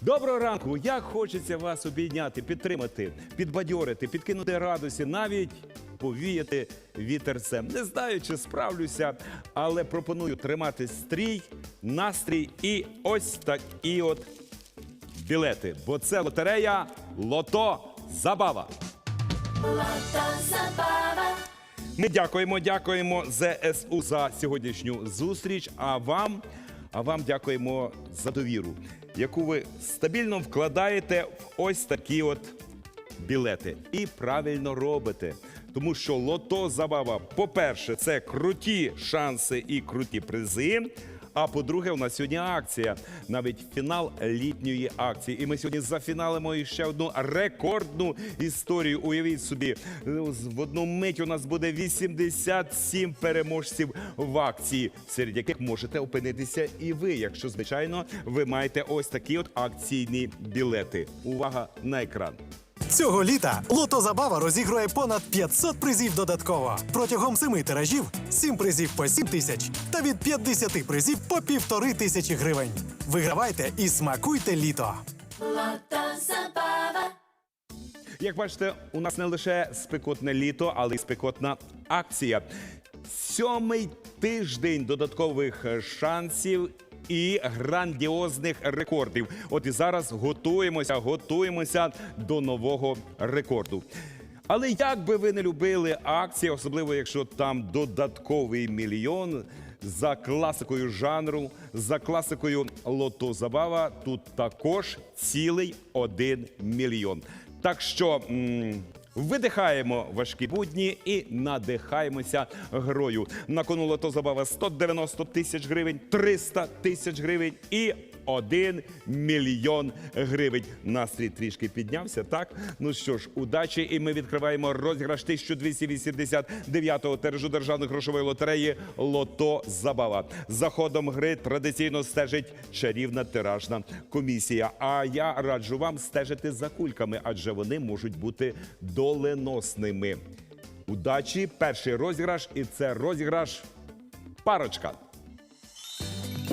Доброго ранку! Як хочеться вас обійняти, підтримати, підбадьорити, підкинути радості, навіть повіяти вітерцем. Не знаю, чи справлюся, але пропоную тримати стрій, настрій і ось такі от білети. Бо це лотерея Лото Забава. Ми дякуємо, дякуємо ЗСУ за сьогоднішню зустріч. А вам, а вам дякуємо за довіру, яку ви стабільно вкладаєте в ось такі от білети. І правильно робите. Тому що лото забава, по-перше, це круті шанси і круті призи. А по-друге, у нас сьогодні акція, навіть фінал літньої акції. І ми сьогодні зафіналимо ще одну рекордну історію. Уявіть собі, в одну мить у нас буде 87 переможців в акції, серед яких можете опинитися і ви, якщо звичайно ви маєте ось такі от акційні білети. Увага на екран. Цього літа Лото Забава розігрує понад 500 призів додатково. Протягом семи тиражів 7 призів по 7 тисяч та від 50 призів по півтори тисячі гривень. Вигравайте і смакуйте літо. Як бачите, у нас не лише спекотне літо, але й спекотна акція. Сьомий тиждень додаткових шансів. І грандіозних рекордів. От і зараз готуємося, готуємося до нового рекорду. Але як би ви не любили акції, особливо якщо там додатковий мільйон за класикою жанру, за класикою лото забава, тут також цілий один мільйон. Так що видихаємо важкі будні і надихаємося грою. На кону лото забава 190 тисяч гривень, 300 тисяч гривень і 1 мільйон гривень. Настрій трішки піднявся. Так, ну що ж, удачі, і ми відкриваємо розіграш 1289-го тиражу державної грошової лотереї Лото Забава. За ходом гри традиційно стежить чарівна тиражна комісія. А я раджу вам стежити за кульками, адже вони можуть бути доленосними. Удачі! Перший розіграш, і це розіграш парочка.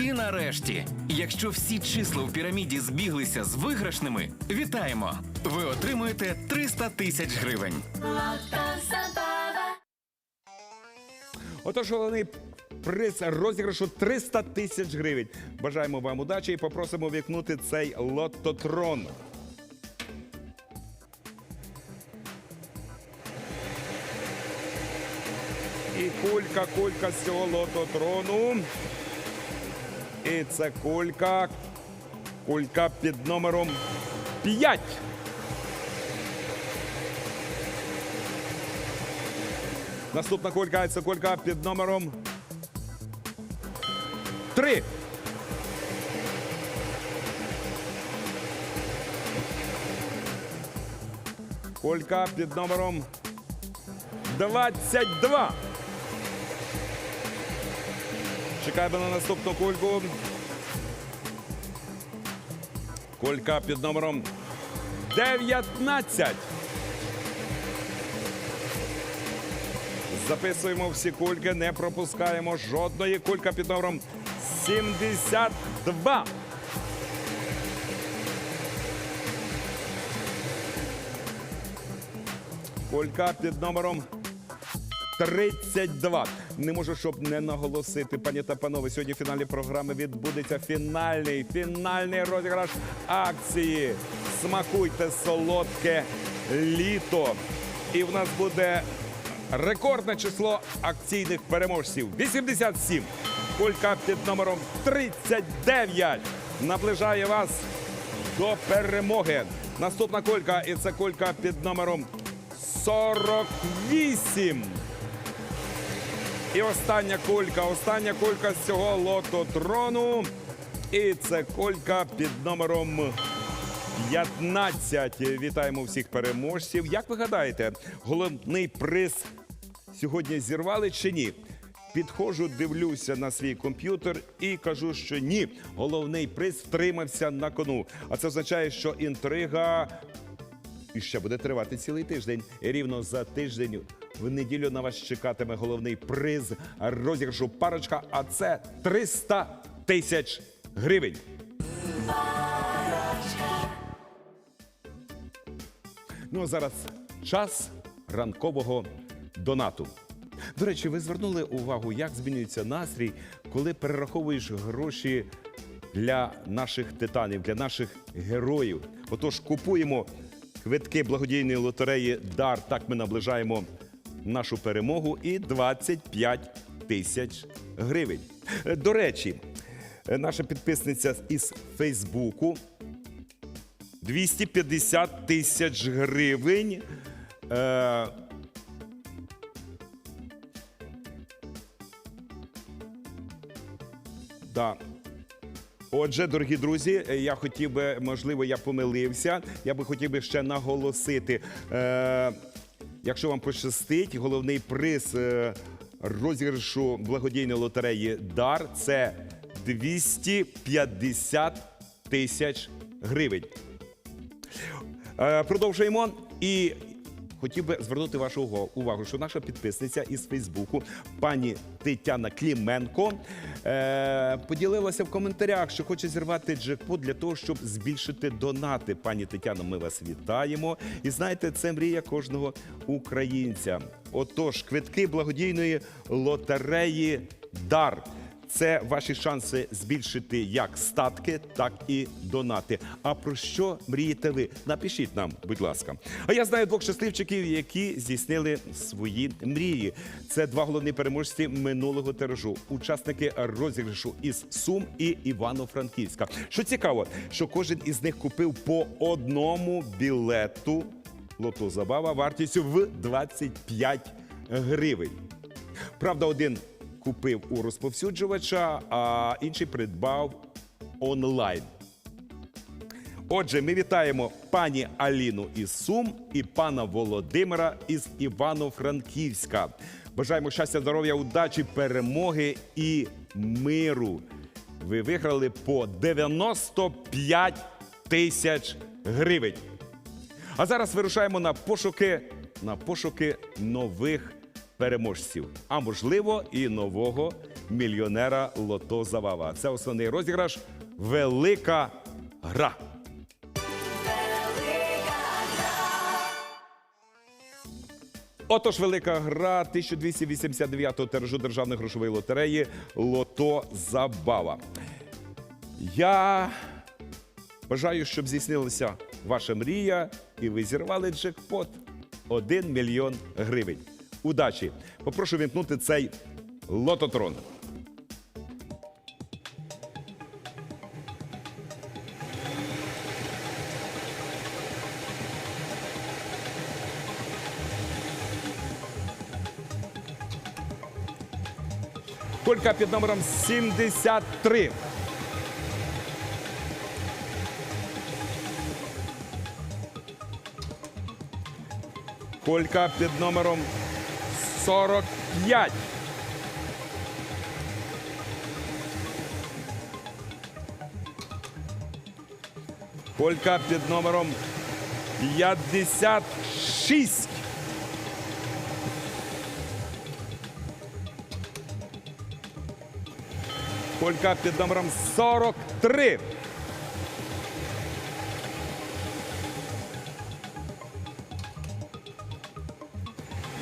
І нарешті, якщо всі числа у піраміді збіглися з виграшними, вітаємо! Ви отримуєте 300 тисяч гривень. Отож, головний приз розіграшу 300 тисяч гривень. Бажаємо вам удачі і попросимо вікнути цей лототрон. І кулька, кулька з цього лототрону. І це кулька. Кулька під номером 5. Наступна кулька це кулька під номером 3. Кулька під номером 22. Чекаємо на наступну кульку. Кулька під номером 19. Записуємо всі кульки, не пропускаємо жодної. Кулька під номером 72. Кулька під номером 32. Не можу, щоб не наголосити, пані та панове. Сьогодні в фіналі програми відбудеться фінальний, фінальний розіграш акції. Смакуйте солодке літо. І в нас буде рекордне число акційних переможців 87. Кулька під номером 39 наближає вас до перемоги. Наступна кулька, і це кулька під номером 48. І остання кулька, остання кулька з цього лототрону. І це кулька під номером 15. Вітаємо всіх переможців. Як ви гадаєте, головний приз сьогодні зірвали чи ні? Підходжу, дивлюся на свій комп'ютер і кажу, що ні. Головний приз втримався на кону. А це означає, що інтрига і ще буде тривати цілий тиждень. Рівно за тиждень в неділю на вас чекатиме головний приз розіграшу парочка, а це 300 тисяч гривень. Ну а зараз час ранкового донату. До речі, ви звернули увагу, як змінюється настрій, коли перераховуєш гроші для наших титанів, для наших героїв. Отож, купуємо квитки благодійної лотереї Дар. Так ми наближаємо нашу перемогу і 25 тисяч гривень. Е, До речі, е, наша підписниця із Фейсбуку 250 тисяч гривень. Е, да. Отже, дорогі друзі, е, я хотів би, можливо, я помилився. Я би хотів би ще наголосити. Е, якщо вам пощастить, головний приз е, розіграшу благодійної лотереї Дар це 250 тисяч гривень. Е, Продовжуємо. І хотів би звернути вашу увагу, що наша підписниця із Фейсбуку, пані Тетяна Кліменко, поділилася в коментарях, що хоче зірвати джекпот для того, щоб збільшити донати. Пані Тетяно, ми вас вітаємо. І знаєте, це мрія кожного українця. Отож, квитки благодійної лотереї Дар. Це ваші шанси збільшити як статки, так і донати. А про що мрієте ви? Напишіть нам, будь ласка. А я знаю двох щасливчиків, які здійснили свої мрії. Це два головні переможці минулого тиражу, учасники розіграшу із Сум і Івано-Франківська. Що цікаво, що кожен із них купив по одному білету лото забава вартістю в 25 гривень. Правда, один купив у розповсюджувача, а інший придбав онлайн. Отже, ми вітаємо пані Аліну із Сум і пана Володимира із Івано-Франківська. Бажаємо щастя, здоров'я, удачі, перемоги і миру. Ви виграли по 95 тисяч гривень. А зараз вирушаємо на пошуки, на пошуки нових переможців, а можливо, і нового мільйонера Лото Завава. Це основний розіграш. Велика гра. Отож, велика гра 1289-го тиражу державної грошової лотереї Лото Забава. Я бажаю, щоб здійснилася ваша мрія, і ви зірвали джекпот 1 мільйон гривень. Удачі! Попрошу вімкнути цей лототрон. Колька під номером 73. Колька під номером 45. Колька під номером 56. Колька під номером 43.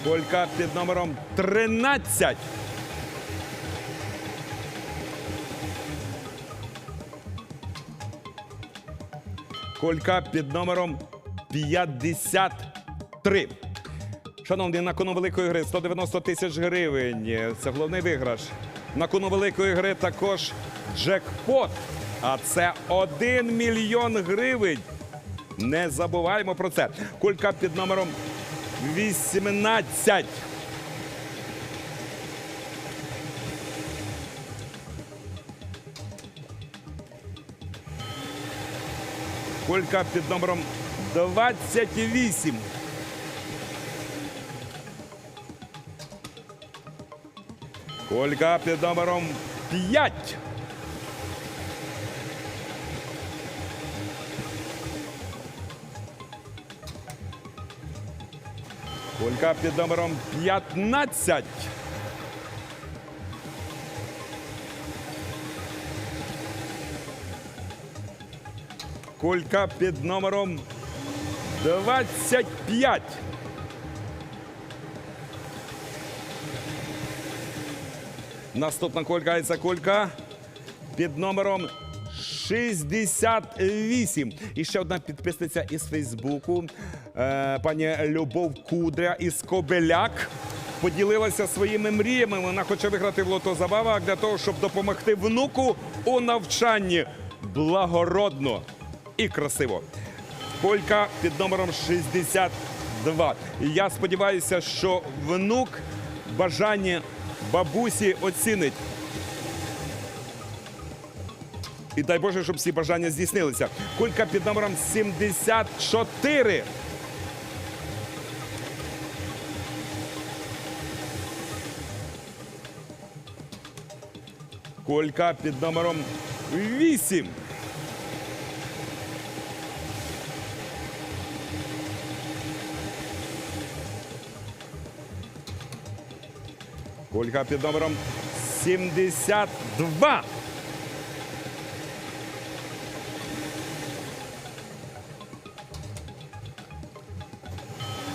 Колька під номером 13. Колька під номером 53. Шановні, на кону великої гри 190 тисяч гривень. Це головний виграш. На кону великої гри також джекпот. А це 1 мільйон гривень. Не забуваємо про це. Кулька під номером 18. Кулька під номером 28. Колька під номером 5. Колька під номером 15. Колька під номером 25. Наступна колька це колька під номером 68. І ще одна підписниця із Фейсбуку, пані Любов Кудря із Кобеляк. Поділилася своїми мріями. Вона хоче виграти в лото забава для того, щоб допомогти внуку у навчанні благородно і красиво. Колька під номером 62. І я сподіваюся, що внук бажання бабусі оцінить. І дай Боже, щоб всі бажання здійснилися. Кулька під номером 74. Колька під номером 8. Колька під номером 72.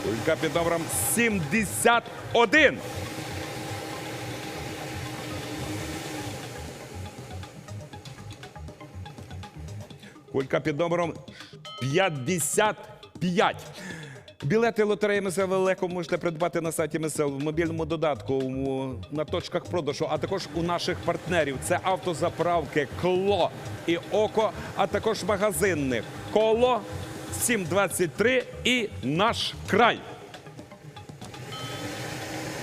Кулька під номером 71. Кулька під номером 55. Білети лотереї «Месел легко можете придбати на сайті «Месел» в мобільному додатку на точках продажу, а також у наших партнерів. Це автозаправки Кло і Око, а також магазинних Коло 723 і наш край.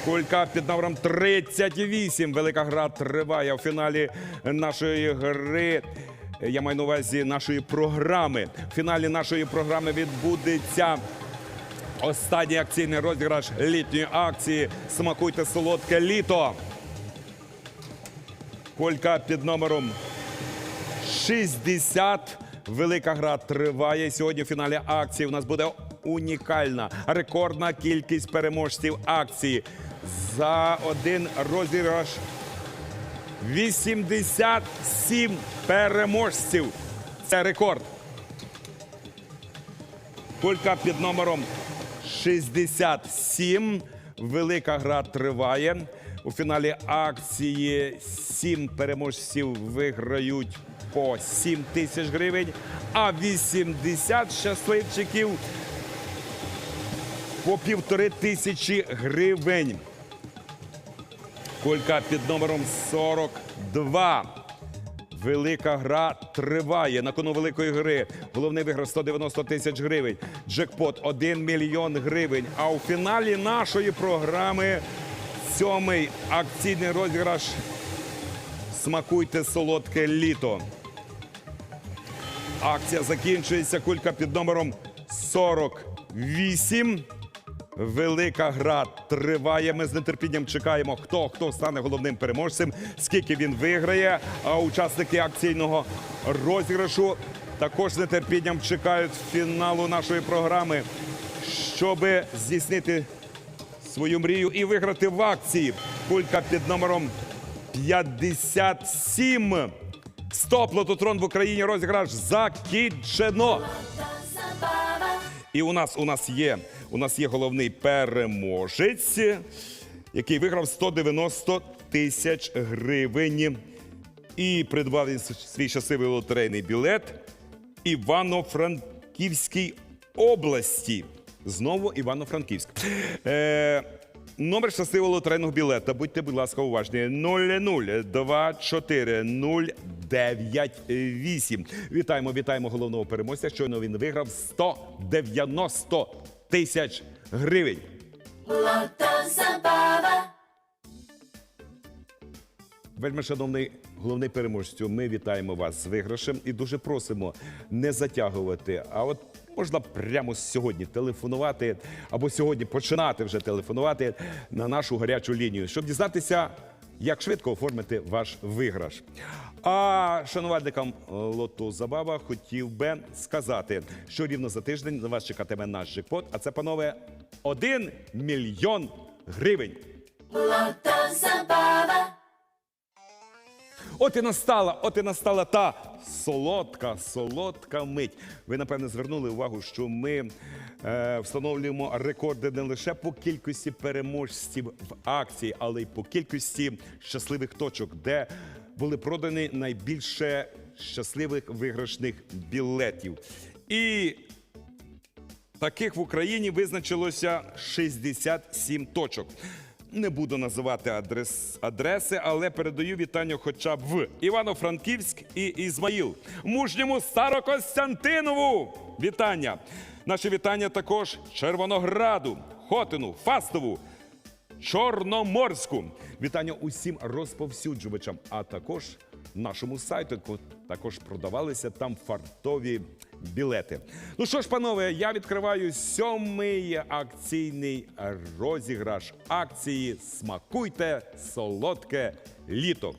Кулька під номером 38. Велика гра триває у фіналі нашої гри. Я маю на увазі нашої програми. В фіналі нашої програми відбудеться останній акційний розіграш літньої акції. Смакуйте солодке літо. Колька під номером 60. Велика гра триває. Сьогодні в фіналі акції у нас буде унікальна рекордна кількість переможців акції. За один розіграш 87 переможців. Це рекорд. Кулька під номером 67. Велика гра триває. У фіналі акції сім переможців виграють по 7 тисяч гривень, а 80 щасливчиків по півтори тисячі гривень. Колька під номером 42. Велика гра триває. На кону великої гри. Головний виграш 190 тисяч гривень. Джекпот 1 мільйон гривень. А у фіналі нашої програми сьомий акційний розіграш. Смакуйте солодке літо. Акція закінчується. Кулька під номером 48. Велика гра триває. Ми з нетерпінням чекаємо, хто хто стане головним переможцем, скільки він виграє. А учасники акційного розіграшу також з нетерпінням чекають фіналу нашої програми, щоб здійснити свою мрію і виграти в акції. Кулька під номером 57. Стоп, лототрон в Україні розіграш закінчено. І у нас у нас є у нас є головний переможець, який виграв 190 тисяч гривень. І придбав свій щасливий лотерейний білет Івано-Франківській області. Знову Івано-Франківськ. Е, номер щасливого лотерейного білета. Будьте, будь ласка, уважні. 0024098. Вітаємо, вітаємо головного переможця. Щойно він виграв 190 тисяч гривень. Вельми шановний головний переможцю, ми вітаємо вас з виграшем і дуже просимо не затягувати. А от можна прямо сьогодні телефонувати або сьогодні починати вже телефонувати на нашу гарячу лінію, щоб дізнатися, як швидко оформити ваш виграш. А шанувальникам е, лото Забава хотів би сказати, що рівно за тиждень на вас чекатиме наш джекпот, а це, панове, 1 мільйон гривень. От і настала, от і настала та солодка, солодка мить. Ви напевне звернули увагу, що ми е, встановлюємо рекорди не лише по кількості переможців в акції, але й по кількості щасливих точок, де були продані найбільше щасливих виграшних білетів. І Таких в Україні визначилося 67 точок. Не буду називати адрес, адреси, але передаю вітання хоча б в Івано-Франківськ і Ізмаїл. Мужньому Старокостянтинову вітання. Наші вітання також Червонограду, Хотину, Фастову, Чорноморську. Вітання усім розповсюджувачам, а також нашому сайту. Також продавалися там фартові білети. Ну що ж, панове, я відкриваю сьомий акційний розіграш акції Смакуйте солодке літо.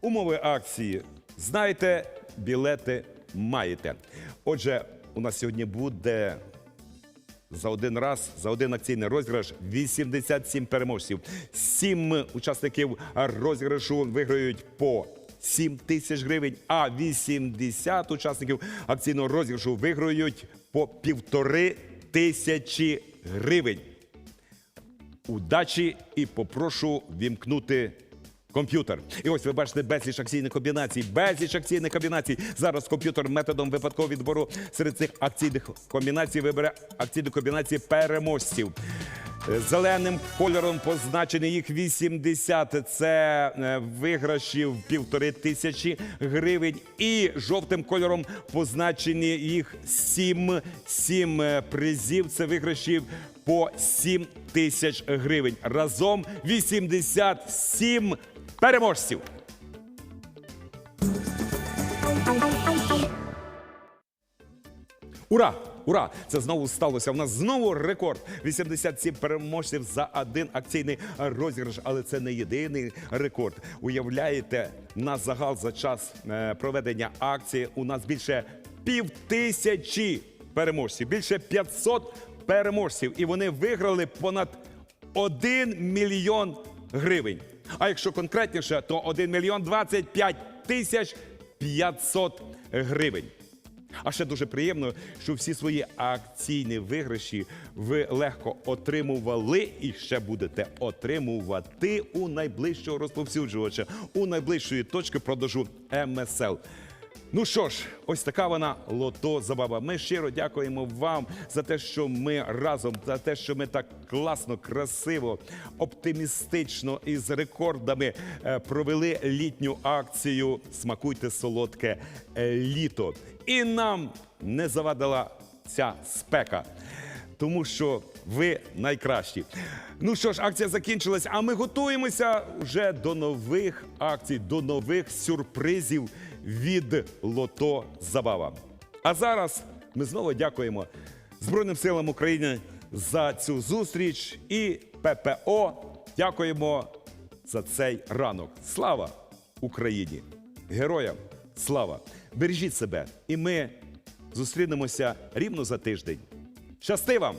Умови акції. Знаєте, білети маєте. Отже, у нас сьогодні буде за один раз, за один акційний розіграш 87 переможців. Сім учасників розіграшу виграють по 7 тисяч гривень, а 80 учасників акційного розіграшу виграють по півтори тисячі гривень. Удачі і попрошу вімкнути комп'ютер. І ось ви бачите безліч акційних комбінацій, безліч акційних комбінацій. Зараз комп'ютер методом випадкового відбору серед цих акційних комбінацій вибере акційні комбінації переможців. Е, Зеленим кольором позначені їх 80. Це е, виграшів півтори тисячі гривень. І жовтим кольором позначені їх 7, 7 призів. Це виграшів по 7 тисяч гривень. Разом 87 переможців. Ура! Ура! Це знову сталося. У нас знову рекорд. 87 переможців за один акційний розіграш. Але це не єдиний рекорд. Уявляєте, на загал за час е, проведення акції у нас більше пів тисячі переможців, більше 500 переможців. І вони виграли понад 1 мільйон гривень. А якщо конкретніше, то 1 мільйон 25 тисяч 500 гривень. А ще дуже приємно, що всі свої акційні виграші ви легко отримували і ще будете отримувати у найближчого розповсюджувача, у найближчої точки продажу МСЛ. Ну що ж, ось така вона лото забава. Ми щиро дякуємо вам за те, що ми разом, за те, що ми так класно, красиво, оптимістично і з рекордами е, провели літню акцію Смакуйте солодке літо. І нам не завадила ця спека. Тому що ви найкращі. Ну що ж, акція закінчилась, а ми готуємося вже до нових акцій, до нових сюрпризів від Лото Забава. А зараз ми знову дякуємо Збройним силам України за цю зустріч і ППО. Дякуємо за цей ранок. Слава Україні! Героям слава! Бережіть себе, і ми зустрінемося рівно за тиждень. Щасти вам!